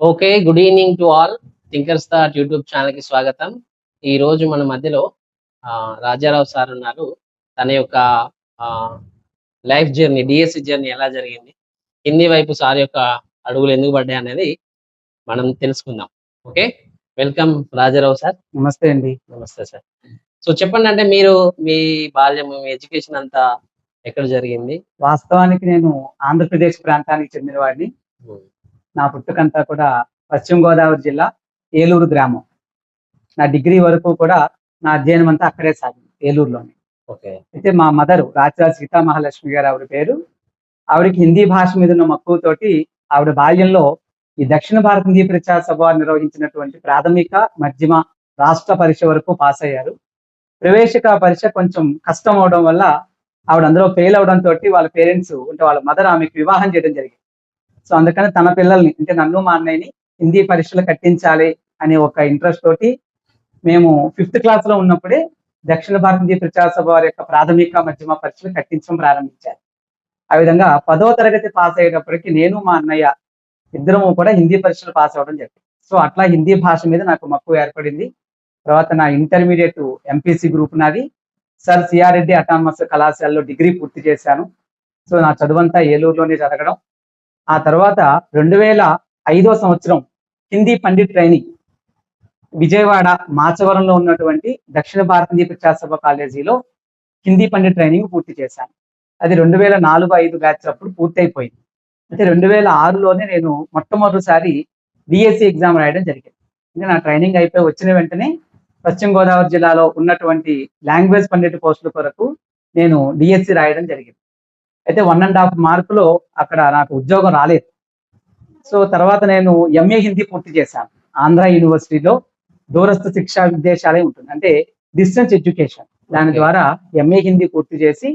Okay good evening to all thinker star YouTube ఛానల్కి స్వాగతం. ఈ రోజు మన మధ్యలో ఆ, రాజారావు సార్ ఉన్నారు. తన యొక్క లైఫ్ జర్నీ డిఎస్సి జర్నీ ఎలా జరిగింది? హిందీ వైపు సార్ యొక్క అడుగులు ఎందుకు పడ్డాయి అనేది మనం తెలుసుకుందాం. Okay welcome Rajarao sir. నమస్తే అండి. నమస్తే సార్. సో చెప్పండి అంటే మీరు మీ బాల్యం మీ ఎడ్యుకేషన్ అంతా ఎక్కడ జరిగింది? వాస్తవానికి నేను ఆంధ్రప్రదేశ్ ప్రాంతానికి చెందిన వాడిని నా పుట్టుకంతా కూడా పశ్చిమ గోదావరి జిల్లా ఏలూరు గ్రామం. నా డిగ్రీ వరకు కూడా నా అధ్యయనం అంతా అక్కడే సాగింది ఏలూరులోనే. ఓకే. అయితే మా మదర్ రాజరాజ సీతా మహాలక్ష్మి గారు ఆవిడ పేరు. ఆవిడకి హిందీ భాష మీద ఉన్న మక్కువతోటి ఆవిడ బాల్యంలో ఈ దక్షిణ భారత హిందీ ప్రచార సభ నిర్వహించినటువంటి ప్రాథమిక మధ్యమ రాష్ట్ర పరీక్ష వరకు పాస్ అయ్యారు. ప్రవేశిక పరీక్ష కొంచెం కష్టం అవడం వల్ల ఆవిడ అందులో ఫెయిల్ అవడం తోటి వాళ్ళ పేరెంట్స్ అంటే వాళ్ళ మదర్ ఆమెకు వివాహం చేయడం జరిగింది. సో అందుకని తన పిల్లల్ని అంటే నన్ను మా అన్నయ్యని హిందీ పరీక్షలు కట్టించాలి అనే ఒక ఇంట్రెస్ట్ తోటి మేము ఫిఫ్త్ క్లాస్లో ఉన్నప్పుడే దక్షిణ భారత ప్రచార సభ వారి యొక్క ప్రాథమిక మధ్యమ పరీక్షలు కట్టించడం ప్రారంభించారు. ఆ విధంగా పదో తరగతి పాస్ అయ్యేటప్పటికి నేను మా అన్నయ్య ఇద్దరము కూడా హిందీ పరీక్షలు పాస్ అవ్వడం జరిగింది. సో అట్లా హిందీ భాష మీద నాకు మక్కువ ఏర్పడింది. తర్వాత నా ఇంటర్మీడియట్ ఎంపీసీ గ్రూప్ నాది. సార్ సిఆర్ రెడ్డి అటానమస్ కళాశాలలో డిగ్రీ పూర్తి చేశాను. సో నా చదువంతా ఏలూరులోనే చదవడం ఆ తర్వాత రెండు వేల ఐదో సంవత్సరం హిందీ పండిట్ ట్రైనింగ్. విజయవాడ మాచవరంలో ఉన్నటువంటి దక్షిణ భారతీయ హిందీ కాలేజీలో హిందీ పండిట్ ట్రైనింగ్ పూర్తి చేశాను. అది రెండు వేల నాలుగు ఐదు బ్యాచ్ అప్పుడు పూర్తయిపోయింది. అయితే రెండు వేల ఆరులోనే నేను మొట్టమొదటిసారి డిఎస్సి ఎగ్జామ్ రాయడం జరిగింది. అంటే నా ట్రైనింగ్ అయిపోయి వచ్చిన వెంటనే పశ్చిమ గోదావరి జిల్లాలో ఉన్నటువంటి లాంగ్వేజ్ పండిట్ పోస్టుల కొరకు నేను డిఎస్సి రాయడం జరిగింది. అయితే వన్ అండ్ హాఫ్ మార్కులో అక్కడ నాకు ఉద్యోగం రాలేదు. సో తర్వాత నేను ఎంఏ హిందీ పూర్తి చేశాను. ఆంధ్ర యూనివర్సిటీలో దూరస్థ శిక్షా విద్యాశాలయం ఉంటుంది. అంటే డిస్టెన్స్ ఎడ్యుకేషన్ దాని. ద్వారా ఎంఏ హిందీ పూర్తి చేసి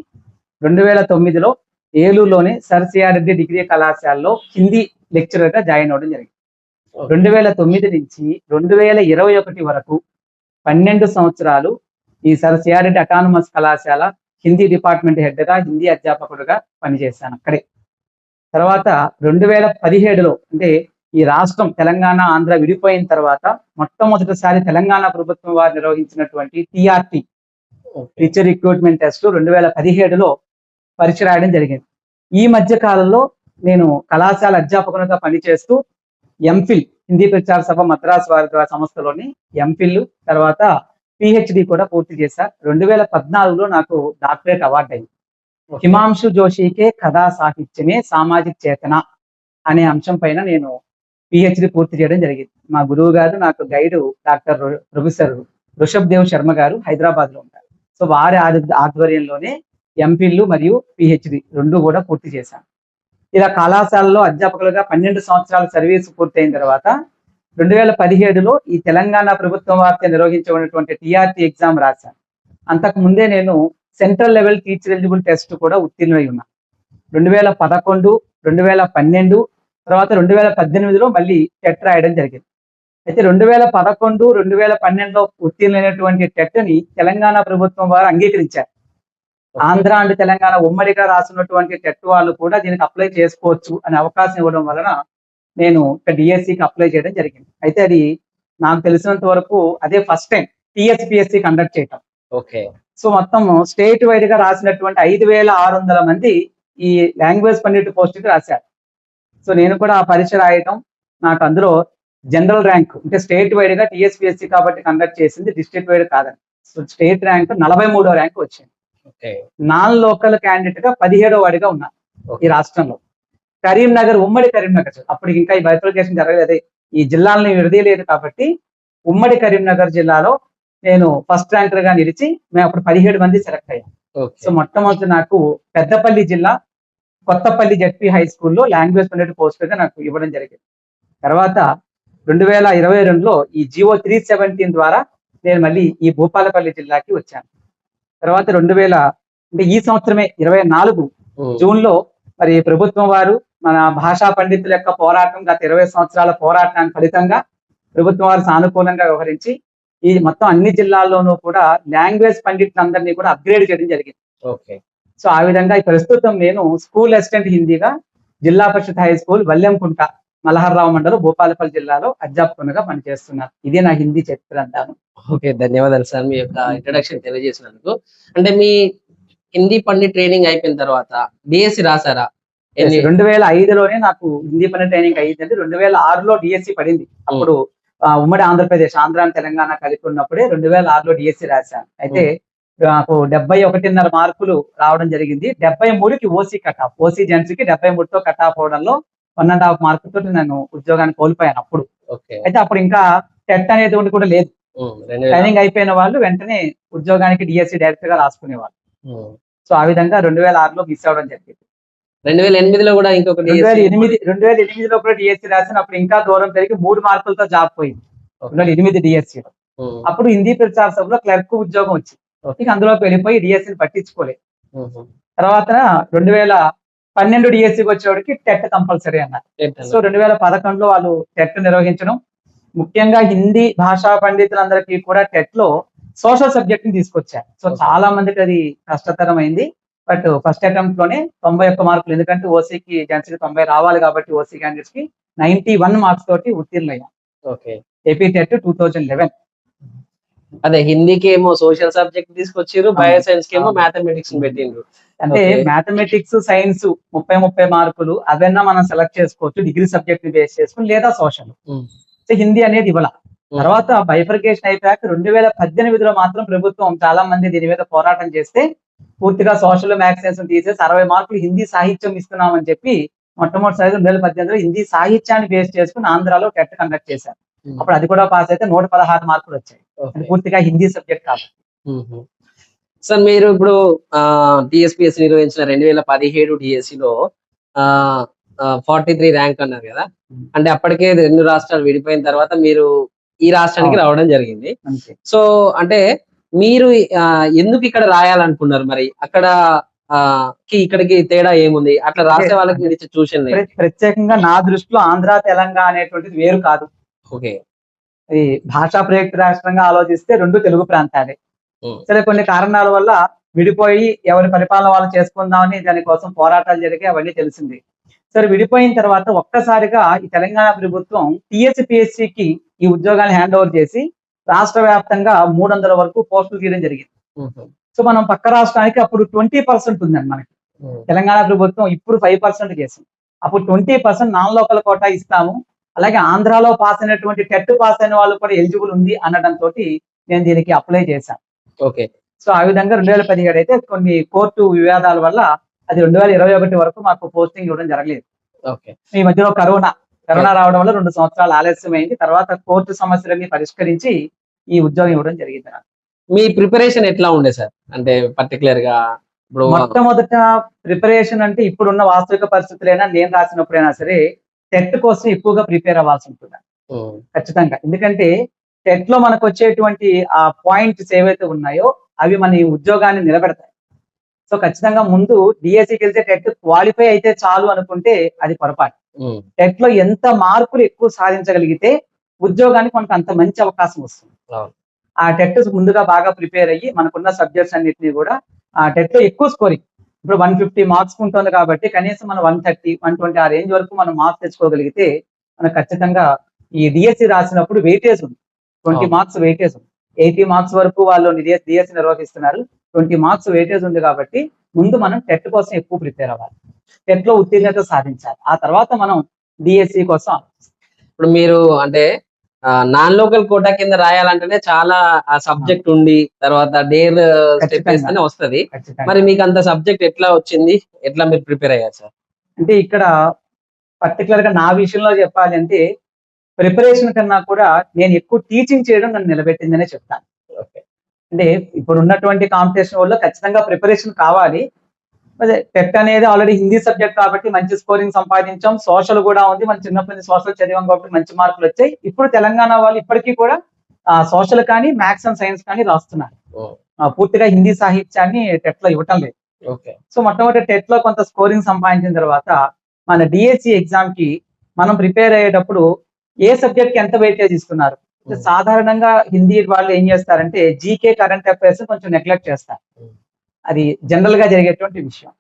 రెండు వేల తొమ్మిదిలో ఏలూరులోని సర్ సిఆర్ రెడ్డి డిగ్రీ కళాశాలలో హిందీ లెక్చరర్గా జాయిన్ అవ్వడం జరిగింది. రెండు వేల తొమ్మిది నుంచి రెండు వేల ఇరవై ఒకటి వరకు పన్నెండు సంవత్సరాలు ఈ సర్ అటానమస్ కళాశాల హిందీ డిపార్ట్మెంట్ హెడ్గా హిందీ అధ్యాపకుడుగా పనిచేశాను అక్కడే. తర్వాత రెండు వేల పదిహేడులో అంటే ఈ రాష్ట్రం తెలంగాణ ఆంధ్ర విడిపోయిన తర్వాత మొట్టమొదటిసారి తెలంగాణ ప్రభుత్వం వారు నిర్వహించినటువంటి టిఆర్టి టీచర్ రిక్రూట్మెంట్ టెస్ట్ రెండు వేల పదిహేడులో పరీక్ష రాయడం జరిగింది. ఈ మధ్య కాలంలో నేను కళాశాల అధ్యాపకునిగా పనిచేస్తూ ఎంఫిల్ హిందీ ప్రచార సభ మద్రాస్ వారి సంస్థలోని ఎంఫిల్ తర్వాత పిహెచ్డి కూడా పూర్తి చేశా. రెండు వేల పద్నాలుగులో నాకు డాక్టరేట్ అవార్డు అయింది. హిమాంశు జోషికే కథా సాహిత్యమే సామాజిక చేతన అనే అంశం పైన నేను పిహెచ్డి పూర్తి చేయడం జరిగింది. మా గురువు గారు నాకు guide doctor professor Rishabh Dev Sharma గారు హైదరాబాద్లో ఉంటారు. సో వారి ఆధ- ఆధ్వర్యంలోనే ఎంపీలు మరియు పిహెచ్డి రెండు కూడా పూర్తి చేశాను. ఇలా కళాశాలలో అధ్యాపకులుగా పన్నెండు సంవత్సరాల సర్వీస్ పూర్తయిన తర్వాత రెండు వేల పదిహేడులో ఈ తెలంగాణ ప్రభుత్వం వార్త నిర్వహించబడినటువంటి టీఆర్టీ ఎగ్జామ్ రాశాను. అంతకు ముందే నేను central level teacher eligible test కూడా ఉత్తీర్ణమై ఉన్నా. రెండు వేల పదకొండు రెండు వేల పన్నెండు తర్వాత రెండు వేల పద్దెనిమిదిలో మళ్ళీ టెట్ రాయడం జరిగింది. అయితే రెండు వేల పదకొండు రెండు వేల పన్నెండులో ఉత్తీర్ణమైనటువంటి టెట్ని తెలంగాణ ప్రభుత్వం వారు అంగీకరించారు. ఆంధ్ర అండ్ తెలంగాణ ఉమ్మడిగా రాసినటువంటి టెట్ వాళ్ళు కూడా దీనికి అప్లై చేసుకోవచ్చు అనే అవకాశం ఇవ్వడం వలన నేను డిఎస్సికి అప్లై చేయడం జరిగింది. అయితే అది నాకు తెలిసినంత వరకు అదే ఫస్ట్ టైం టిఎస్పిఎస్సి కండక్ట్ చేయటం. ఓకే. సో మొత్తం స్టేట్ వైడ్గా రాసినటువంటి ఐదు వేల ఆరు వందల మంది ఈ లాంగ్వేజ్ పండిట్ పోస్ట్కి రాశారు. సో నేను కూడా ఆ పరీక్ష రాయటం నాకు అందులో జనరల్ ర్యాంక్ అంటే స్టేట్ వైడ్గా టిఎస్పిఎస్సి కాబట్టి కండక్ట్ చేసింది డిస్ట్రిక్ట్ వైడ్ కాదని. సో స్టేట్ ర్యాంక్ నలభై మూడో ర్యాంక్ వచ్చింది నాన్ లోకల్ క్యాండిడేట్గా పదిహేడో వాడిగా ఉన్నా ఈ రాష్ట్రంలో. కరీంనగర్ ఉమ్మడి కరీంనగర్. అప్పటికి ఇంకా ఈ బైఫికేషన్ జరగలేదు. ఈ జిల్లాలని విడదీయలేదు కాబట్టి ఉమ్మడి కరీంనగర్ జిల్లాలో నేను ఫస్ట్ ర్యాంకర్గా నిలిచి మేము అప్పుడు పదిహేడు మంది సెలెక్ట్ అయ్యాం. సో మొట్టమొదటి నాకు పెద్దపల్లి జిల్లా కొత్తపల్లి జడ్పీ హై స్కూల్లో లాంగ్వేజ్ పండిట్ పోస్ట్గా నాకు ఇవ్వడం జరిగింది. తర్వాత రెండు వేల ఇరవై రెండులో ఈ జియో త్రీ సెవెంటీన్ ద్వారా నేను మళ్ళీ ఈ భూపాలపల్లి జిల్లాకి వచ్చాను. తర్వాత రెండు వేల అంటే ఈ సంవత్సరమే ఇరవై నాలుగు జూన్లో మరి ప్రభుత్వం వారు మన భాషా పండితుల యొక్క పోరాటం గత ఇరవై సంవత్సరాల పోరాటానికి ఫలితంగా ప్రభుత్వం వారు సానుకూలంగా వ్యవహరించి ఈ మొత్తం అన్ని జిల్లాల్లోనూ కూడా లాంగ్వేజ్ పండితులందరినీ కూడా అప్గ్రేడ్ చేయడం జరిగింది. ఓకే. సో ఆ విధంగా ప్రస్తుతం నేను స్కూల్ అసిస్టెంట్ హిందీగా జిల్లా పరిషత్ హై స్కూల్ వల్లెంకుంట మలహర్రావు మండలం భూపాలపల్లి జిల్లాలో అధ్యాపకునిగా పనిచేస్తున్నారు ఇదే నా హిందీ చరిత్ర అంటాను. ఓకే ధన్యవాదాలు సార్ మీ యొక్క ఇంట్రడక్షన్ తెలియజేసినందుకు. అంటే మీ హిందీ పండి ట్రైనింగ్ అయిపోయిన తర్వాత డిఎస్సి రాసారా? రెండు వేల ఐదులోనే నాకు హిందీ పని ట్రైనింగ్ అయ్యిందండి రెండు వేల ఆరులో డిఎస్సి పడింది. అప్పుడు ఉమ్మడి ఆంధ్రప్రదేశ్ ఆంధ్ర తెలంగాణ కలిపి ఉన్నప్పుడే రెండు వేల ఆరులో డిఎస్సి రాశాను. అయితే నాకు డెబ్బై ఒకటిన్నర మార్కులు రావడం జరిగింది. డెబ్బై మూడుకి ఓసీ కట్ ఆఫ్ ఓసీ జెంట్స్కి డెబ్బై మూడుతో కట్ ఆఫ్ అవడంలో వన్ అండ్ హాఫ్ మార్క్ తోటి నేను ఉద్యోగాన్ని కోల్పోయాను అప్పుడు. అయితే అప్పుడు ఇంకా టెట్ అనేది కూడా లేదు. ట్రైనింగ్ అయిపోయిన వాళ్ళు వెంటనే ఉద్యోగానికి డిఎస్సి డైరెక్ట్గా రాసుకునేవాళ్ళు. ఉమ్. సో ఆ విధంగా రెండు వేల ఆరులో మిస్ అవ్వడం జరిగింది. రెండు వేల ఎనిమిదిలో కూడా ఇంకొక రెండు వేల ఎనిమిది రెండు వేల ఎనిమిదిలో కూడా డిఎస్సి రాసిన అప్పుడు ఇంకా దూరం పెరిగి మూడు మార్కులతో జాబ్ పోయింది. రెండు వేల ఎనిమిది డిఎస్సి ఉమ్, అప్పుడు హిందీ ప్రచార సభలో క్లర్క్ ఉద్యోగం వచ్చింది. ఇక అందులోకి వెళ్ళిపోయి డిఎస్సిని పట్టించుకోలేదు తర్వాత రెండు వేల పన్నెండు డిఎస్సికి వచ్చేవాడికి టెట్ కంపల్సరీ అన్నారు? సో రెండు వేల పదకొండులో వాళ్ళు టెట్ నిర్వహించడం. ముఖ్యంగా హిందీ భాషా పండితులందరికీ కూడా టెట్లో సోషల్ సబ్జెక్ట్ని తీసుకొచ్చారు. సో. చాలా మందికి అది కష్టతరమైంది. బట్ ఫస్ట్ అటెంప్ట్లోనే తొంభై ఒక్క మార్కులు. ఎందుకంటే ఓసీకి జెంట్స్కి తొంభై రావాలి కాబట్టి ఓసీ క్యాండిడేట్స్కి నైన్టీ వన్ మార్క్స్ తోటి ఉత్తీర్ణయ్యాం okay AP TET two thousand eleven అదే హిందీకి ఏమో సోషల్ సబ్జెక్ట్ తీసుకొచ్చారు బయో సైన్స్కి ఏమో. మ్యాథమెటిక్స్ పెట్టిండ్రు. అంటే. మ్యాథమెటిక్స్ సైన్స్ ముప్పై ముప్పై మార్కులు అవన్నా మనం సెలెక్ట్ చేసుకోవచ్చు డిగ్రీ సబ్జెక్ట్ని బేస్ చేసుకుని లేదా సోషల్ సో హిందీ అనేది ఇవ్వాల. తర్వాత బైఫర్కేషన్ అయిపోయాక రెండు వేల పద్దెనిమిదిలో మాత్రం ప్రభుత్వం చాలా మంది దీని మీద పోరాటం చేస్తే పూర్తిగా సోషల్ మ్యాథ్స్ తీసేసి అరవై మార్కులు హిందీ సాహిత్యం ఇస్తున్నామని చెప్పి మొట్టమొదటిసారి రెండు వేల పద్దెనిమిదిలో హిందీ సాహిత్యాన్ని బేస్ చేసుకుని ఆంధ్రాలో టెట్ కండక్ట్ చేశారు అప్పుడు అది కూడా పాస్ అయితే నూట పదహారు మార్కులు వచ్చాయి. అది పూర్తిగా హిందీ సబ్జెక్ట్ కాదు. సార్ మీరు ఇప్పుడు టిఎస్పిఎస్ నిర్వహించిన రెండు వేల పదిహేడు డిఎస్సి లో ఫార్టీ త్రీ ర్యాంక్ అన్నారు కదా. అంటే అప్పటికే రెండు రాష్ట్రాలు విడిపోయిన తర్వాత మీరు ఈ రాష్ట్రానికి. రావడం జరిగింది సో అంటే మీరు ఎందుకు ఇక్కడ రాయాలనుకున్నారు మరి? అక్కడ ఆ, కి ఇక్కడికి తేడా ఏముంది? అట్లా రాసే వాళ్ళకి మీరు ప్ర- ప్రత్యేకంగా నా దృష్టిలో ఆంధ్ర తెలంగాణ అనేటువంటిది వేరు కాదు. ఓకే. ఇది భాషా ప్రయుక్త రాష్ట్రంగా ఆలోచిస్తే రెండు తెలుగు ప్రాంతాలే. సరే కొన్ని కారణాల వల్ల విడిపోయి ఎవరి పరిపాలన వాళ్ళు చేసుకుందామని దానికోసం పోరాటాలు జరిగి అవన్నీ తెలిసింది. సరే విడిపోయిన తర్వాత ఒక్కసారిగా ఈ తెలంగాణ ప్రభుత్వం TSPSC కి ఈ ఉద్యోగాన్ని హ్యాండ్ ఓవర్ చేసి రాష్ట్ర వ్యాప్తంగా మూడు వందల వరకు పోస్టులు తీయడం జరిగింది. సో మనం పక్క రాష్ట్రానికి అప్పుడు ట్వంటీ పర్సెంట్ ఉందండి మనకి. తెలంగాణ ప్రభుత్వం ఇప్పుడు ఫైవ్ పర్సెంట్ చేసింది. అప్పుడు twenty percent non local quota ఇస్తాము. అలాగే ఆంధ్రాలో పాస్ అయినటువంటి టెట్ పాస్ అయిన వాళ్ళు కూడా ఎలిజిబుల్ ఉంది అనడంతో నేను దీనికి అప్లై చేశాను. ఓకే. సో ఆ విధంగా రెండు వేల పదిహేడు అయితే కొన్ని కోర్టు వివాదాల వల్ల అది రెండు వేల ఇరవై ఒకటి వరకు మాకు పోస్టింగ్ ఇవ్వడం జరగలేదు. ఓకే. ఈ మధ్యలో కరోనా. కరోనా రావడం వల్ల రెండు సంవత్సరాలు ఆలస్యమైంది. తర్వాత కోర్టు సమస్యలన్నీ పరిష్కరించి ఈ ఉద్యోగం ఇవ్వడం జరిగింది నాకు. మీ ప్రిపరేషన్ ఎట్లా ఉండే సార్ అంటే పర్టికులర్గా ఇప్పుడు మొట్టమొదట ప్రిపరేషన్ అంటే ఇప్పుడున్న వాస్తవిక పరిస్థితులైనా నేను రాసినప్పుడైనా సరే టెట్ కోసం ఎక్కువగా ప్రిపేర్ అవ్వాల్సి ఉంటుంది. ఖచ్చితంగా ఎందుకంటే టెట్లో మనకు వచ్చేటువంటి ఆ పాయింట్స్ ఏవైతే ఉన్నాయో అవి మన ఈ ఉద్యోగాన్ని నిలబెడతాయి సో ఖచ్చితంగా ముందు డిఎస్సికి వెళ్తే టెట్ క్వాలిఫై అయితే చాలు అనుకుంటే అది పొరపాటు. టెట్లో ఎంత మార్కులు ఎక్కువ సాధించగలిగితే ఉద్యోగానికి మనకు అంత మంచి అవకాశం వస్తుంది. ఆ టెట్ ముందుగా బాగా ప్రిపేర్ అయ్యి మనకున్న సబ్జెక్ట్స్ అన్నిటిని కూడా ఆ టెట్లో ఎక్కువ స్కోరింగ్. ఇప్పుడు వన్ ఫిఫ్టీ మార్క్స్ ఉంటుంది కాబట్టి కనీసం మనం వన్ థర్టీ వన్ ట్వంటీ ఆ రేంజ్ వరకు మనం మార్క్స్ తెచ్చుకోగలిగితే మనకు ఖచ్చితంగా ఈ డిఎస్సి రాసినప్పుడు వెయిటేజ్ ఉంది. ట్వంటీ. మార్క్స్ వెయిటేజ్ ఉంది. ఎయిటీ మార్క్స్ వరకు వాళ్ళు డిఎస్సి నిర్వహిస్తున్నారు. ట్వంటీ మార్క్స్ వెయిటేజ్ ఉంది కాబట్టి ముందు మనం టెట్ కోసం ఎక్కువ ప్రిపేర్ అవ్వాలి. టెట్లో ఉత్తీర్ణత సాధించాలి. ఆ తర్వాత మనం డిఎస్సి కోసం. ఇప్పుడు మీరు అంటే నాన్ లోకల్ కోటా కింద రాయాలంటేనే చాలా ఆ సబ్జెక్ట్ ఉండి తర్వాత డేర్ స్టెప్ ఖచ్చితంగా. వేస్తేనే వస్తది. మరి మీకు అంత సబ్జెక్ట్ ఎట్లా వచ్చింది? ఎట్లా మీరు ప్రిపేర్ అయ్యారు సార్? అంటే ఇక్కడ పర్టికులర్గా నా విషయంలో చెప్పాలి అంటే ప్రిపరేషన్ కన్నా కూడా నేను ఎక్కువ టీచింగ్ చేయడం నన్ను నిలబెట్టిందనే చెప్తాను. అంటే ఇప్పుడు ఉన్నటువంటి కాంపిటీషన్ వల్ల ఖచ్చితంగా ప్రిపరేషన్ కావాలి. టెట్ అనేది ఆల్రెడీ హిందీ సబ్జెక్ట్ కాబట్టి మంచి స్కోరింగ్ సంపాదించాం. సోషల్ కూడా ఉంది. మనం చిన్నప్పటి నుంచి సోషల్ చదివాం కాబట్టి మంచి మార్కులు వచ్చాయి. ఇప్పుడు తెలంగాణ వాళ్ళు ఇప్పటికీ కూడా సోషల్ కానీ మ్యాథ్స్ అండ్ సైన్స్ కానీ రాస్తున్నారు. పూర్తిగా హిందీ సాహిత్యాన్ని టెట్లో ఇవ్వటం లేదు. సో మొట్టమొదటి టెట్లో కొంత స్కోరింగ్ సంపాదించిన తర్వాత మన డిఎస్సి ఎగ్జామ్కి మనం ప్రిపేర్ అయ్యేటప్పుడు ఏ సబ్జెక్ట్కి ఎంత వెయిటేజ్ ఇస్తున్నారు? సాధారణంగా హిందీ వాళ్ళు ఏం చేస్తారంటే జీకే కరెంట్ అఫైర్స్ కొంచెం నెగ్లెక్ట్ చేస్తారు. అది జనరల్గా జరిగేటువంటి విషయం.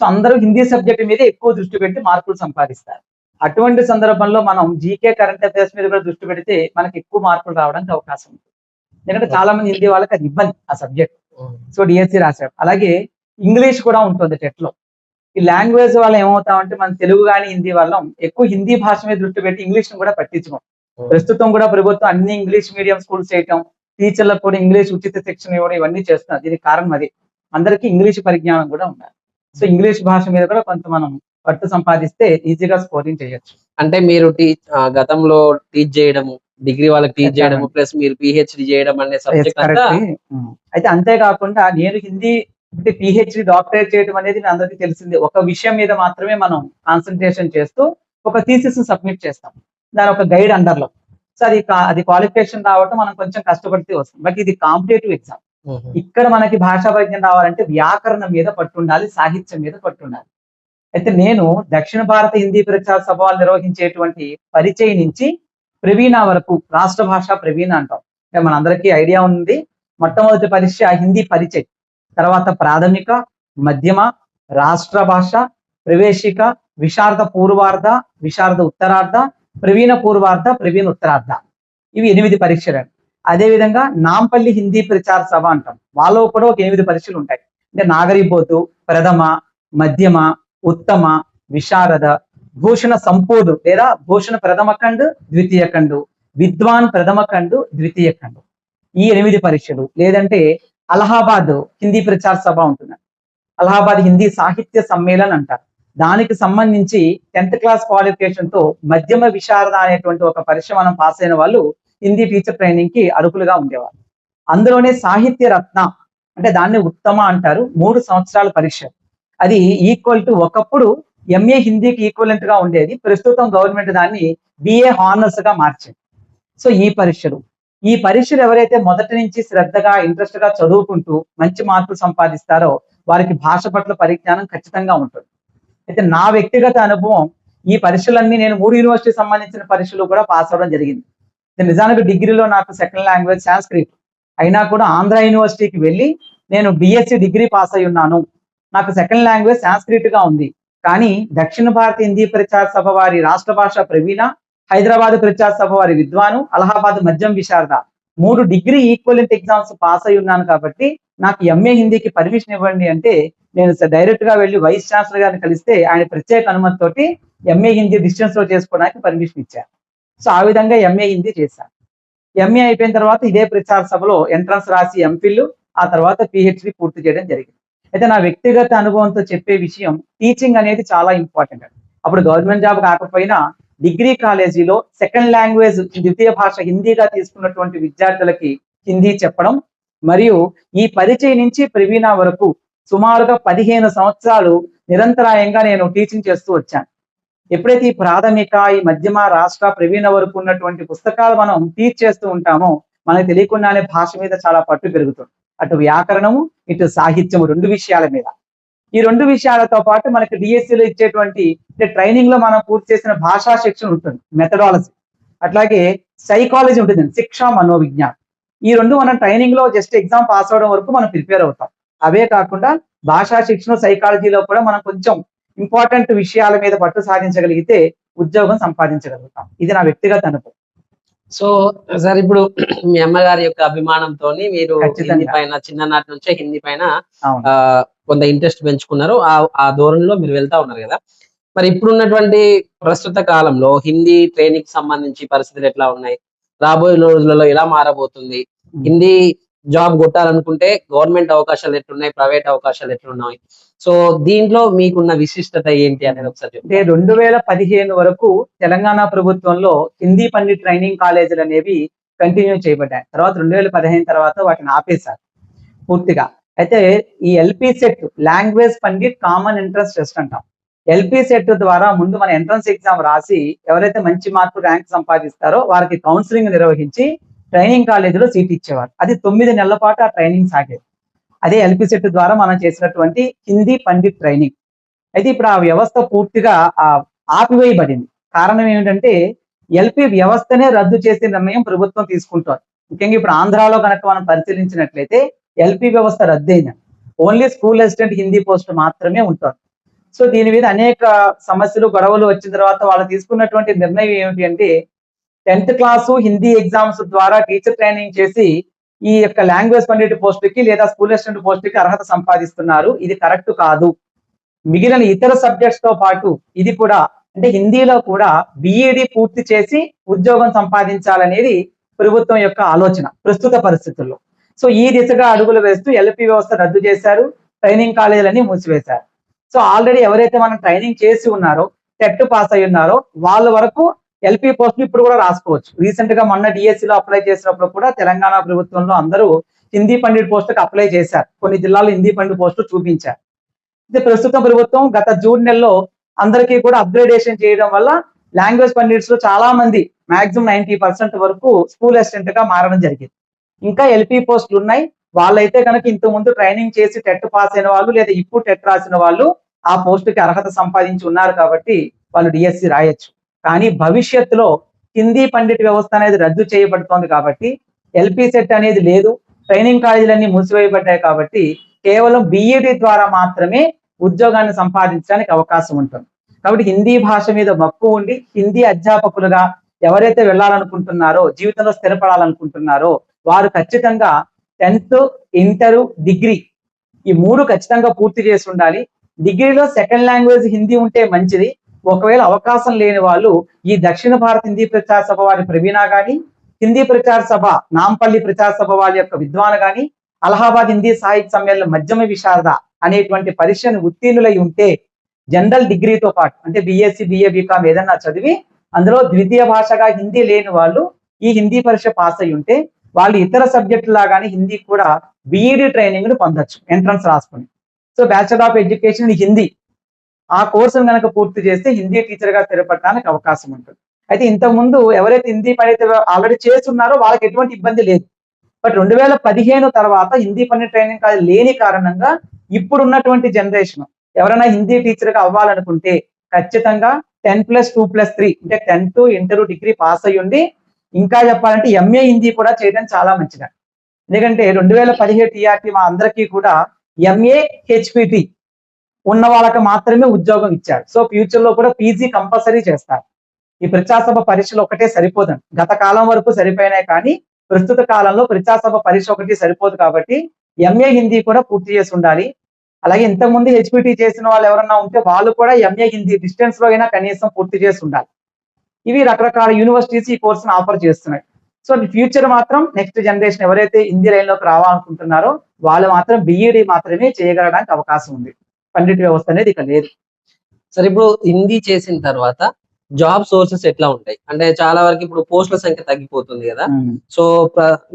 సో అందరూ హిందీ సబ్జెక్ట్ మీద ఎక్కువ దృష్టి పెట్టి మార్కులు సంపాదిస్తారు. అటువంటి సందర్భంలో మనం జీకే కరెంట్ అఫైర్స్ మీద కూడా దృష్టి పెడితే మనకి ఎక్కువ మార్కులు రావడానికి అవకాశం ఉంది. ఎందుకంటే చాలా మంది హిందీ వాళ్ళకి అది ఇబ్బంది ఆ సబ్జెక్ట్ సో డిఎస్సి రాశాడు అలాగే ఇంగ్లీష్ కూడా ఉంటుంది టెట్లో. ఈ లాంగ్వేజ్ వల్ల ఏమవుతామంటే మన తెలుగు కానీ హిందీ వాళ్ళం ఎక్కువ హిందీ భాష మీద దృష్టి పెట్టి ఇంగ్లీష్ను కూడా పట్టించుకోం. ప్రస్తుతం కూడా ప్రభుత్వం అన్ని ఇంగ్లీష్ మీడియం స్కూల్స్ చేయటం టీచర్లకు కూడా ఇంగ్లీష్ ఉచిత శిక్షణ ఇవ్వడం ఇవన్నీ చేస్తున్నారు. దీనికి కారణం అది. అందరికీ ఇంగ్లీష్ పరిజ్ఞానం కూడా ఉండాలి. సో ఇంగ్లీష్ భాష మీద కూడా కొంత మనం పట్టు సంపాదిస్తే ఈజీగా స్కోరింగ్ చేయొచ్చు. అంటే మీరు టీచ్ గతంలో టీచ్ చేయడం డిగ్రీ వాళ్ళకి టీచ్ చేయడం. ప్లస్ మీరు పిహెచ్డి చేయడం అనే సబ్జెక్ట్. అయితే అంతేకాకుండా నేను హిందీ అంటే పిహెచ్డి డాక్టరేట్ చేయడం అనేది మీ అందరికీ తెలిసింది. ఒక విషయం మీద మాత్రమే మనం కాన్సన్ట్రేషన్ చేస్తూ ఒక థీసిస్ సబ్మిట్ చేస్తాం. దాని ఒక గైడ్ అండర్లో సో అది అది క్వాలిఫికేషన్ రావటం మనం కొంచెం కష్టపడితే వస్తుంది బట్ ఇది కాంపిటేటివ్ ఎగ్జామ్. ఇక్కడ మనకి భాషా వైద్యం రావాలంటే వ్యాకరణం మీద పట్టుండాలి సాహిత్యం మీద పట్టుండాలి. అయితే నేను దక్షిణ భారత హిందీ ప్రచార సభలు నిర్వహించేటువంటి పరిచయ నుంచి ప్రవీణ వరకు రాష్ట్ర భాష ప్రవీణ అంటాం. అంటే మనందరికీ ఐడియా ఉంది. మొట్టమొదటి పరీక్ష హిందీ పరిచయం. తర్వాత ప్రాథమిక మధ్యమ రాష్ట్ర భాష ప్రవేశిక విశారద పూర్వార్ధ విశారద ఉత్తరార్ధ ప్రవీణ పూర్వార్ధ ప్రవీణ ఉత్తరార్ధ. ఇవి ఎనిమిది పరీక్షలు అదే విధంగా నాంపల్లి హిందీ ప్రచార సభ అంటాం. వాళ్ళలో కూడా ఒక ఎనిమిది పరీక్షలు ఉంటాయి. అంటే నాగరిబోతు ప్రథమ మధ్యమ ఉత్తమ విశారద భూషణ సంపూర్ణ లేదా భూషణ ప్రథమ ఖండ్ ద్వితీయ ఖండు విద్వాన్ ప్రథమ ఖండు ద్వితీయ ఖండు. ఈ ఎనిమిది పరీక్షలు లేదంటే అలహాబాద్ హిందీ ప్రచార సభ ఉంటుంది అలహాబాద్ హిందీ సాహిత్య సమ్మేళన్ అంటారు. దానికి సంబంధించి టెన్త్ క్లాస్ క్వాలిఫికేషన్తో మధ్యమ విశారద అనేటువంటి ఒక పరీక్ష మనం పాస్ అయిన వాళ్ళు హిందీ టీచర్ ట్రైనింగ్కి అర్హులుగా ఉండేవారు. అందులోనే సాహిత్య రత్న అంటే దాన్ని ఉత్తమ అంటారు మూడు సంవత్సరాల పరీక్ష. అది ఈక్వల్ టు ఒకప్పుడు ఎంఏ హిందీకి ఈక్వలెంట్గా ఉండేది ప్రస్తుతం గవర్నమెంట్ దాన్ని బిఏ హానర్స్గా మార్చింది. సో ఈ పరీక్షలు. ఈ పరీక్షలు ఎవరైతే మొదటి నుంచి శ్రద్ధగా ఇంట్రెస్ట్గా చదువుకుంటూ మంచి మార్కులు సంపాదిస్తారో వారికి భాష పట్ల పరిజ్ఞానం ఖచ్చితంగా ఉంటుంది. అయితే నా వ్యక్తిగత అనుభవం ఈ పరీక్షలన్నీ నేను మూడు యూనివర్సిటీ సంబంధించిన పరీక్షలు కూడా పాస్ అవ్వడం జరిగింది. నిజానికి డిగ్రీలో నాకు సెకండ్ లాంగ్వేజ్ సాంస్క్రిట్ అయినా కూడా ఆంధ్ర యూనివర్సిటీకి వెళ్ళి నేను బిఎస్సి డిగ్రీ పాస్ అయి ఉన్నాను. నాకు సెకండ్ లాంగ్వేజ్ సాంస్క్రిట్గా ఉంది. కానీ దక్షిణ భారత హిందీ ప్రచార సభ వారి రాష్ట్ర భాష ప్రవీణ హైదరాబాద్ ప్రచార సభ వారి విద్వాను అలహాబాద్ మద్యం విశారద. మూడు డిగ్రీ ఈక్వలెంట్ ఎగ్జామ్స్ పాస్ అయి ఉన్నాను కాబట్టి నాకు ఎంఏ హిందీకి పర్మిషన్ ఇవ్వండి అంటే నేను డైరెక్ట్గా వెళ్ళి వైస్ ఛాన్సలర్ గారిని కలిస్తే ఆయన ప్రత్యేక అనుమతితోటి ఎంఏ హిందీ డిస్టెన్స్లో చేసుకోవడానికి పర్మిషన్ ఇచ్చారు. సో ఆ విధంగా ఎంఏ హిందీ చేశాను ఎంఏ అయిపోయిన తర్వాత ఇదే ప్రచార సభలో ఎంట్రన్స్ రాసి ఎంఫిల్ ఆ తర్వాత పిహెచ్డి పూర్తి చేయడం జరిగింది. అయితే నా వ్యక్తిగత అనుభవంతో చెప్పే విషయం టీచింగ్ అనేది చాలా ఇంపార్టెంట్ అప్పుడు గవర్నమెంట్ జాబ్ కాకపోయినా డిగ్రీ కాలేజీలో సెకండ్ లాంగ్వేజ్ ద్వితీయ భాష హిందీగా తీసుకున్నటువంటి విద్యార్థులకి హిందీ చెప్పడం మరియు ఈ పరిచయం నుంచి ప్రవీణ వరకు సుమారుగా పదిహేను సంవత్సరాలు నిరంతరాయంగా నేను టీచింగ్ చేస్తూ వచ్చాను. ఎప్పుడైతే ఈ ప్రాథమిక ఈ మధ్యమ రాష్ట్ర ప్రవీణ వరకు ఉన్నటువంటి పుస్తకాలు మనం టీచ్ చేస్తూ ఉంటామో మనకు తెలియకుండానే భాష మీద చాలా పట్టు పెరుగుతుంది. అటు వ్యాకరణము ఇటు సాహిత్యము రెండు విషయాల మీద. ఈ రెండు విషయాలతో పాటు మనకి డిఎస్సిలో లో ఇచ్చేటువంటి అంటే ట్రైనింగ్లో మనం పూర్తి చేసిన భాషా శిక్షణ ఉంటుంది మెథడాలజీ అట్లాగే సైకాలజీ ఉంటుంది శిక్ష మనోవిజ్ఞానం. ఈ రెండు మనం ట్రైనింగ్లో జస్ట్ ఎగ్జామ్ పాస్ అవడం వరకు మనం ప్రిపేర్ అవుతాం. అవే కాకుండా భాషా శిక్షణ సైకాలజీలో కూడా మనం కొంచెం ఇంపార్టెంట్ విషయాల మీద పట్టు సాధించగలిగితే ఉద్యోగం సంపాదించగలుగుతాం. ఇది నా వ్యక్తిగత అనుభవం. సో సార్ ఇప్పుడు మీ అమ్మగారి యొక్క అభిమానంతో మీరు. హిందీ పైన చిన్ననాటి నుంచే హిందీ పైన కొంత ఇంట్రెస్ట్ పెంచుకున్నారు. ఆ ఆ ధోరణిలో మీరు వెళ్తా ఉన్నారు కదా. మరి ఇప్పుడున్నటువంటి ప్రస్తుత కాలంలో హిందీ ట్రైనింగ్ సంబంధించి పరిస్థితులు ఎట్లా ఉన్నాయి? రాబోయే రోజులలో ఎలా మారబోతుంది? హిందీ జాబ్ కొట్టాలనుకుంటే గవర్నమెంట్ అవకాశాలు ఎట్లున్నాయి ప్రైవేట్ అవకాశాలు ఎట్లున్నాయి? సో దీంట్లో మీకున్న విశిష్టత ఏంటి అనేది ఒకసారి అంటే రెండు వేల పదిహేను వరకు తెలంగాణ ప్రభుత్వంలో హిందీ పండిట్ ట్రైనింగ్ కాలేజీలు అనేవి కంటిన్యూ చేయబడ్డాయి. తర్వాత రెండు వేల పదిహేను తర్వాత వాటిని ఆపేశారు పూర్తిగా. అయితే ఈ LP set language pandit common entrance test అంటాం. ఎల్పి సెట్ ద్వారా ముందు మన ఎంట్రన్స్ ఎగ్జామ్ రాసి ఎవరైతే మంచి మార్పు ర్యాంక్ సంపాదిస్తారో వారికి కౌన్సిలింగ్ నిర్వహించి ట్రైనింగ్ కాలేజీలో సీట్ ఇచ్చేవారు. అది తొమ్మిది నెలల పాటు ఆ ట్రైనింగ్ సాగేది. అదే ఎల్పి సెట్ ద్వారా మనం చేసినటువంటి హిందీ పండిట్ ట్రైనింగ్. అయితే ఇప్పుడు ఆ వ్యవస్థ పూర్తిగా ఆపివేయబడింది. కారణం ఏమిటంటే ఎల్పి వ్యవస్థనే రద్దు చేసే నిర్ణయం ప్రభుత్వం తీసుకుంటారు ముఖ్యంగా ఇప్పుడు ఆంధ్రాలో కనుక మనం పరిశీలించినట్లయితే ఎల్పి వ్యవస్థ రద్దయింది. Only school assistant Hindi post మాత్రమే ఉంటుంది. సో దీని మీద అనేక సమస్యలు గొడవలు వచ్చిన తర్వాత వాళ్ళు తీసుకున్నటువంటి నిర్ణయం ఏమిటి అంటే టెన్త్ క్లాసు హిందీ ఎగ్జామ్స్ ద్వారా టీచర్ ట్రైనింగ్ చేసి ఈ యొక్క లాంగ్వేజ్ పండిట్ పోస్ట్కి లేదా స్కూల్ అసిస్టెంట్ పోస్ట్కి అర్హత సంపాదిస్తున్నారు. ఇది కరెక్ట్ కాదు. మిగిలిన ఇతర సబ్జెక్ట్స్తో పాటు ఇది కూడా అంటే హిందీలో కూడా బిఈడి పూర్తి చేసి ఉద్యోగం సంపాదించాలనేది ప్రభుత్వం యొక్క ఆలోచన ప్రస్తుత పరిస్థితుల్లో. సో ఈ దిశగా అడుగులు వేస్తూ ఎల్పి వ్యవస్థ రద్దు చేశారు. ట్రైనింగ్ కాలేజీలన్నీ మూసివేశారు. సో ఆల్రెడీ ఎవరైతే మనం ట్రైనింగ్ చేసి ఉన్నారో టెట్ పాస్ అయి ఉన్నారో వాళ్ళ వరకు ఎల్పి పోస్ట్ ఇప్పుడు కూడా రాసుకోవచ్చు. రీసెంట్గా మొన్న డిఎస్సి లో అప్లై చేసినప్పుడు కూడా తెలంగాణ ప్రభుత్వంలో అందరూ హిందీ పండిట్ పోస్ట్కి అప్లై చేశారు. కొన్ని జిల్లాల్లో హిందీ పండిట్ పోస్టు చూపించారు. ఇది ప్రస్తుత ప్రభుత్వం గత జూన్ నెలలో అందరికీ కూడా అప్గ్రేడేషన్ చేయడం వల్ల లాంగ్వేజ్ పండిట్స్లో చాలా మంది మాక్సిమం నైన్టీ పర్సెంట్ వరకు స్కూల్ అసిస్టెంట్గా మారడం జరిగింది. ఇంకా ఎల్పి పోస్టులు ఉన్నాయి. వాళ్ళైతే కనుక ఇంత ముందు ట్రైనింగ్ చేసి టెట్ పాస్ అయిన వాళ్ళు లేదా ఇప్పుడు టెట్ రాసిన వాళ్ళు ఆ పోస్ట్కి అర్హత సంపాదించి ఉన్నారు కాబట్టి వాళ్ళు డిఎస్సి రాయొచ్చు. కానీ భవిష్యత్తులో హిందీ పండిట్ వ్యవస్థ అనేది రద్దు చేయబడుతోంది కాబట్టి ఎల్పి సెట్ అనేది లేదు ట్రైనింగ్ కాలేజీలన్నీ మూసివేయబడ్డాయి కాబట్టి కేవలం బిఈడి ద్వారా మాత్రమే ఉద్యోగాన్ని సంపాదించడానికి అవకాశం ఉంటుంది. కాబట్టి హిందీ భాష మీద మక్కువ ఉండి హిందీ అధ్యాపకులుగా ఎవరైతే వెళ్ళాలనుకుంటున్నారో జీవితంలో స్థిరపడాలనుకుంటున్నారో వారు ఖచ్చితంగా టెన్త్ ఇంటర్ డిగ్రీ ఈ మూడు ఖచ్చితంగా పూర్తి చేసి ఉండాలి. డిగ్రీలో సెకండ్ లాంగ్వేజ్ హిందీ ఉంటే మంచిది. ఒకవేళ అవకాశం లేని వాళ్ళు ఈ దక్షిణ భారత హిందీ ప్రచార సభ వారి ప్రవీణ గాని హిందీ ప్రచార సభ నాంపల్లి ప్రచార సభ వాళ్ళ యొక్క విద్వాన్ గాని అలహాబాద్ హిందీ సాహిత్య సమ్మేళన మధ్యమ విశారద అనేటువంటి పరీక్షను ఉత్తీర్ణులై ఉంటే జనరల్ డిగ్రీతో పాటు అంటే బిఎస్సి బిఏ బీకామ్ ఏదన్నా చదివి అందులో ద్వితీయ భాషగా హిందీ లేని వాళ్ళు ఈ హిందీ పరీక్ష పాస్ అయి ఉంటే వాళ్ళు ఇతర సబ్జెక్టు లాగానే హిందీ కూడా బిఈడి ట్రైనింగ్ను పొందొచ్చు ఎంట్రన్స్ రాసుకుని. So bachelor of education Hindi ఆ కోర్సును కనుక పూర్తి చేస్తే హిందీ టీచర్గా అవకాశం ఉంటుంది. అయితే ఇంతకు ముందు ఎవరైతే హిందీ పని అయితే ఆల్రెడీ చేస్తున్నారో వాళ్ళకి ఎటువంటి ఇబ్బంది లేదు. బట్ రెండు వేల పదిహేను తర్వాత హిందీ పని ట్రైనింగ్ లేని కారణంగా ఇప్పుడు ఉన్నటువంటి జనరేషన్ ఎవరైనా హిందీ టీచర్గా అవ్వాలనుకుంటే ఖచ్చితంగా ten plus two plus three అంటే టెన్త్ ఇంటర్ డిగ్రీ పాస్ అయ్యి ఉండి ఇంకా చెప్పాలంటే ఎంఏ హిందీ కూడా చేయడం చాలా మంచిది. ఎందుకంటే రెండు వేల పదిహేడు టీఆర్టీ మా అందరికీ కూడా ఎంఏ హెచ్పిటి ఉన్న వాళ్ళకి మాత్రమే ఉద్యోగం ఇచ్చారు సో ఫ్యూచర్లో కూడా పీజీ కంపల్సరీ చేస్తారు. ఈ ప్రజాసభ పరీక్షలు ఒకటే సరిపోదండి. గత కాలం వరకు సరిపోయినాయి కానీ ప్రస్తుత కాలంలో ప్రజాసభ పరీక్ష ఒకటి సరిపోదు కాబట్టి ఎంఏ హిందీ కూడా పూర్తి చేసి ఉండాలి. అలాగే ఇంతకుముందు హెచ్పిటి చేసిన వాళ్ళు ఎవరన్నా ఉంటే వాళ్ళు కూడా ఎంఏ హిందీ డిస్టెన్స్లో అయినా కనీసం పూర్తి చేసి ఉండాలి. ఇవి రకరకాల యూనివర్సిటీస్ ఈ కోర్సును ఆఫర్ చేస్తున్నాయి. సో ఫ్యూచర్ మాత్రం నెక్స్ట్ జనరేషన్ ఎవరైతే హిందీ లైన్లోకి రావాలనుకుంటున్నారో వాళ్ళు మాత్రం బిఈడి మాత్రమే చేయగలడానికి అవకాశం ఉంది. పండిట్ వ్యవస్థ అనేది ఇక లేదు. సరే ఇప్పుడు హిందీ చేసిన తర్వాత జాబ్ సోర్సెస్ ఎట్లా ఉంటాయి? అంటే చాలా వరకు ఇప్పుడు పోస్టుల సంఖ్య తగ్గిపోతుంది కదా. సో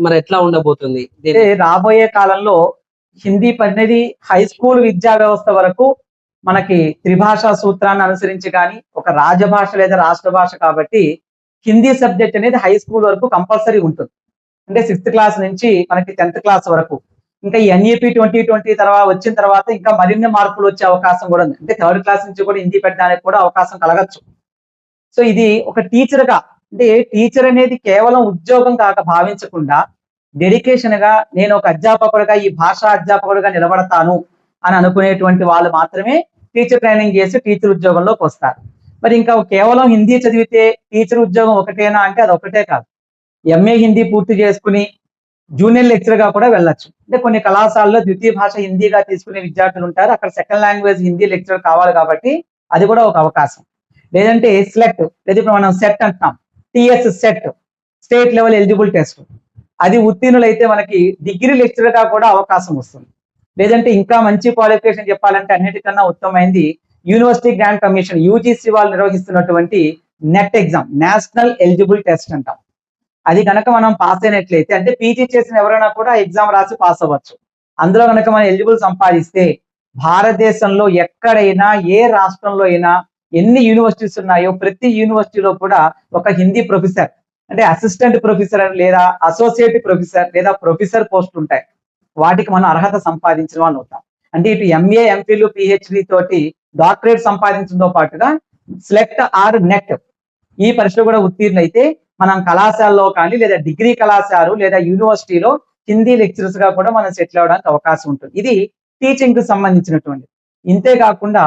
మరి ఎట్లా ఉండబోతుంది? రాబోయే కాలంలో హిందీ అనేది హై స్కూల్ విద్యా వ్యవస్థ వరకు మనకి త్రిభాషా సూత్రాన్ని అనుసరించి కానీ ఒక రాజభాష లేదా రాష్ట్ర భాష కాబట్టి హిందీ సబ్జెక్ట్ అనేది హై స్కూల్ వరకు కంపల్సరీ ఉంటుంది. అంటే సిక్స్త్ క్లాస్ నుంచి మనకి టెన్త్ క్లాస్ వరకు. ఇంకా ఎన్ఈపి ట్వంటీ ట్వంటీ తర్వాత వచ్చిన తర్వాత ఇంకా మరిన్ని మార్పులు వచ్చే అవకాశం కూడా ఉంది. అంటే థర్డ్ క్లాస్ నుంచి కూడా హిందీ పెట్టడానికి కూడా అవకాశం కలగచ్చు. సో ఇది ఒక టీచర్గా అంటే టీచర్ అనేది కేవలం ఉద్యోగం కాక భావించకుండా డెడికేషన్గా నేను ఒక అధ్యాపకుడిగా ఈ భాషా అధ్యాపకుడిగా నిలబడతాను అని అనుకునేటువంటి వాళ్ళు మాత్రమే టీచర్ ట్రైనింగ్ చేసి టీచర్ ఉద్యోగంలోకి వస్తారు. మరి ఇంకా కేవలం హిందీ చదివితే టీచర్ ఉద్యోగం ఒకటేనా? అంటే అది ఒకటే కాదు. ఎంఏ హిందీ పూర్తి చేసుకుని జూనియర్ లెక్చర్గా కూడా వెళ్ళొచ్చు. అంటే కొన్ని కళాశాలలో ద్వితీయ భాష హిందీగా తీసుకునే విద్యార్థులు ఉంటారు. అక్కడ సెకండ్ లాంగ్వేజ్ హిందీ లెక్చర్ కావాలి కాబట్టి అది కూడా ఒక అవకాశం. లేదంటే సెలెక్ట్ లేదా ఇప్పుడు మనం సెట్ అంటున్నాం. TS SET state level eligible test. అది ఉత్తీర్ణులైతే మనకి డిగ్రీ లెక్చరర్గా కూడా అవకాశం వస్తుంది. లేదంటే ఇంకా మంచి క్వాలిఫికేషన్ చెప్పాలంటే అన్నిటికన్నా ఉత్తమమైంది యూనివర్సిటీ గ్రాంట్ కమిషన్ యూజీసీ వాళ్ళు నిర్వహిస్తున్నటువంటి NET exam national eligible test అంటాం. అది కనుక మనం పాస్ అయినట్లయితే అంటే పీజీ చేసిన ఎవరైనా కూడా ఎగ్జామ్ రాసి పాస్ అవ్వచ్చు. అందులో కనుక మనం ఎలిజిబుల్ సంపాదిస్తే భారతదేశంలో ఎక్కడైనా ఏ రాష్ట్రంలో అయినా ఎన్ని యూనివర్సిటీస్ ఉన్నాయో ప్రతి యూనివర్సిటీలో కూడా ఒక హిందీ ప్రొఫెసర్ అంటే అసిస్టెంట్ ప్రొఫెసర్ లేదా అసోసియేట్ ప్రొఫెసర్ లేదా ప్రొఫెసర్ పోస్ట్ ఉంటాయి. వాటికి మనం అర్హత సంపాదించిన వాళ్ళు అవుతాం. అంటే ఇటు ఎంఏ ఎంపీలు పిహెచ్డి తోటి డాక్టరేట్ సంపాదించడంతో పాటుగా సెలెక్ట్ ఆర్ నెట్ ఈ పరీక్ష కూడా ఉత్తీర్ణ అయితే మనం కళాశాలలో కానీ లేదా డిగ్రీ కళాశాల లేదా యూనివర్సిటీలో హిందీ లెక్చరర్స్గా కూడా మనం సెటిల్ అవడానికి అవకాశం ఉంటుంది. ఇది టీచింగ్కు సంబంధించినటువంటి ఇంతే కాకుండా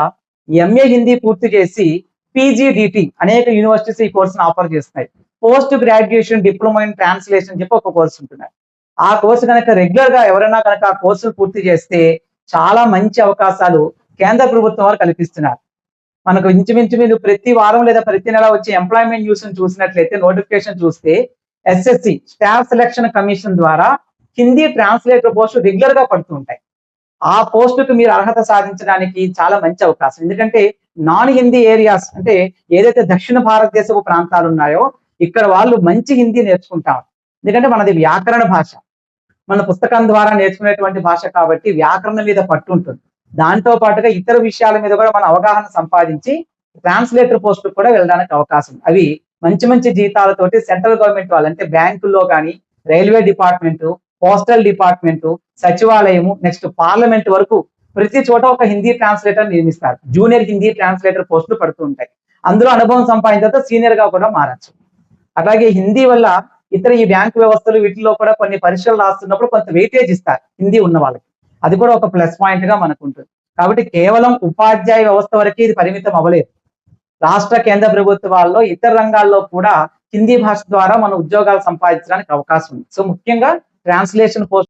ఎంఏ హిందీ పూర్తి చేసి పీజీడిటి అనేక యూనివర్సిటీస్ ఈ కోర్సును ఆఫర్ చేస్తున్నాయి. Post graduation diploma in translation చెప్పి ఒక కోర్సు ఉంటున్నాయి. ఆ కోర్సు కనుక రెగ్యులర్గా ఎవరైనా కనుక ఆ కోర్సులు పూర్తి చేస్తే చాలా మంచి అవకాశాలు కేంద్ర ప్రభుత్వం వారు కల్పిస్తున్నారు. మనకు ఇంచుమించు మీరు ప్రతి వారం లేదా ప్రతి నెల వచ్చే ఎంప్లాయ్మెంట్ న్యూస్ చూసినట్లయితే నోటిఫికేషన్ చూస్తే ఎస్ఎస్సి స్టాఫ్ సెలక్షన్ కమిషన్ ద్వారా హిందీ ట్రాన్స్లేటర్ పోస్టు రెగ్యులర్గా పడుతూ ఉంటాయి. ఆ పోస్టుకు మీరు అర్హత సాధించడానికి చాలా మంచి అవకాశం. ఎందుకంటే నాన్ హిందీ ఏరియాస్ అంటే ఏదైతే దక్షిణ భారతదేశపు ప్రాంతాలు ఉన్నాయో ఇక్కడ వాళ్ళు మంచి హిందీ నేర్చుకుంటారు ఎందుకంటే మనది వ్యాకరణ భాష. మన పుస్తకం ద్వారా నేర్చుకునేటువంటి భాష కాబట్టి వ్యాకరణం మీద పట్టు ఉంటుంది. దాంతో పాటుగా ఇతర విషయాల మీద కూడా మన అవగాహన సంపాదించి ట్రాన్స్లేటర్ పోస్ట్ కూడా వెళ్ళడానికి అవకాశం. అవి మంచి మంచి జీతాలతోటి సెంట్రల్ గవర్నమెంట్ వాళ్ళు అంటే బ్యాంకుల్లో కానీ రైల్వే డిపార్ట్మెంట్ పోస్టల్ డిపార్ట్మెంట్ సచివాలయము నెక్స్ట్ పార్లమెంట్ వరకు ప్రతి చోట ఒక హిందీ ట్రాన్స్లేటర్ నియమిస్తారు జూనియర్ హిందీ ట్రాన్స్లేటర్ పోస్టులు పడుతూ ఉంటాయి. అందులో అనుభవం సంపాదించిన తర్వాత సీనియర్గా కూడా మారచ్చు. అలాగే హిందీ వల్ల ఇతర ఈ బ్యాంకు వ్యవస్థలు వీటిలో కూడా కొన్ని పరీక్షలు రాస్తున్నప్పుడు కొంత వెయిటేజ్ ఇస్తారు. హిందీ ఉన్న వాళ్ళకి. అది కూడా ఒక ప్లస్ పాయింట్గా మనకు ఉంటుంది. కాబట్టి కేవలం ఉపాధ్యాయ వ్యవస్థ వరకే ఇది పరిమితం అవ్వలేదు. రాష్ట్ర కేంద్ర ప్రభుత్వాల్లో ఇతర రంగాల్లో కూడా హిందీ భాష ద్వారా మన ఉద్యోగాలు సంపాదించడానికి అవకాశం ఉంది. సో ముఖ్యంగా ట్రాన్స్లేషన్ పోస్ట్